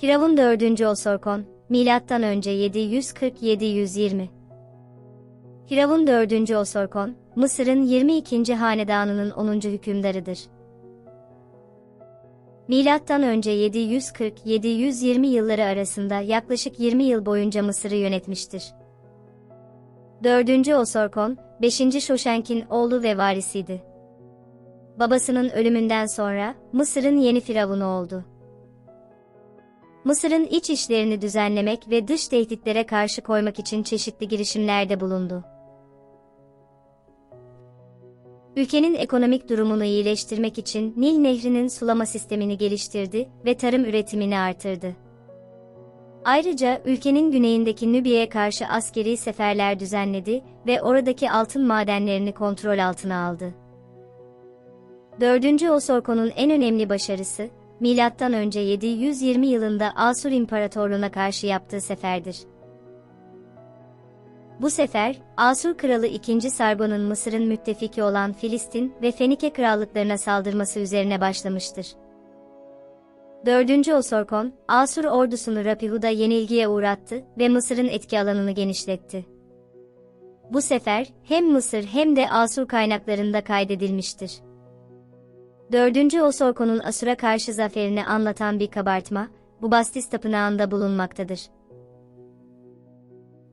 Firavun 4. Osorkon, milattan önce 740-720. Firavun 4. Osorkon, Mısır'ın 22. hanedanının 10. hükümdarıdır. Milattan önce 740-720 yılları arasında yaklaşık 20 yıl boyunca Mısır'ı yönetmiştir. 4. Osorkon, 5. Şoşenk'in oğlu ve varisiydi. Babasının ölümünden sonra Mısır'ın yeni firavunu oldu. Mısır'ın iç işlerini düzenlemek ve dış tehditlere karşı koymak için çeşitli girişimlerde bulundu. Ülkenin ekonomik durumunu iyileştirmek için Nil Nehri'nin sulama sistemini geliştirdi ve tarım üretimini artırdı. Ayrıca ülkenin güneyindeki Nübiye'ye karşı askeri seferler düzenledi ve oradaki altın madenlerini kontrol altına aldı. 4. Osorko'nun en önemli başarısı, milattan önce 720 yılında Asur İmparatorluğu'na karşı yaptığı seferdir. Bu sefer, Asur Kralı 2. Sargon'un Mısır'ın müttefiki olan Filistin ve Fenike krallıklarına saldırması üzerine başlamıştır. 4. Osorkon, Asur ordusunu Rapihud'a yenilgiye uğrattı ve Mısır'ın etki alanını genişletti. Bu sefer, hem Mısır hem de Asur kaynaklarında kaydedilmiştir. 4. Osorko'nun Asur'a karşı zaferini anlatan bir kabartma, Bubastis Tapınağı'nda bulunmaktadır.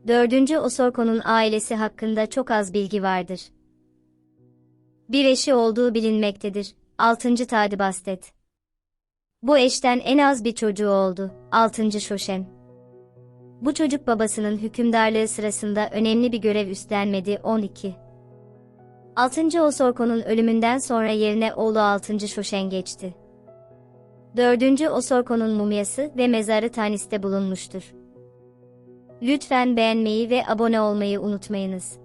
4. Osorko'nun ailesi hakkında çok az bilgi vardır. Bir eşi olduğu bilinmektedir. 6. Tadibastet. Bu eşten en az bir çocuğu oldu. 6. Şoşen. Bu çocuk babasının hükümdarlığı sırasında önemli bir görev üstlenmedi. 12. 6. Osorko'nun ölümünden sonra yerine oğlu 6. Şoşen geçti. 4. Osorko'nun mumyası ve mezarı Tanis'te bulunmuştur. Lütfen beğenmeyi ve abone olmayı unutmayınız.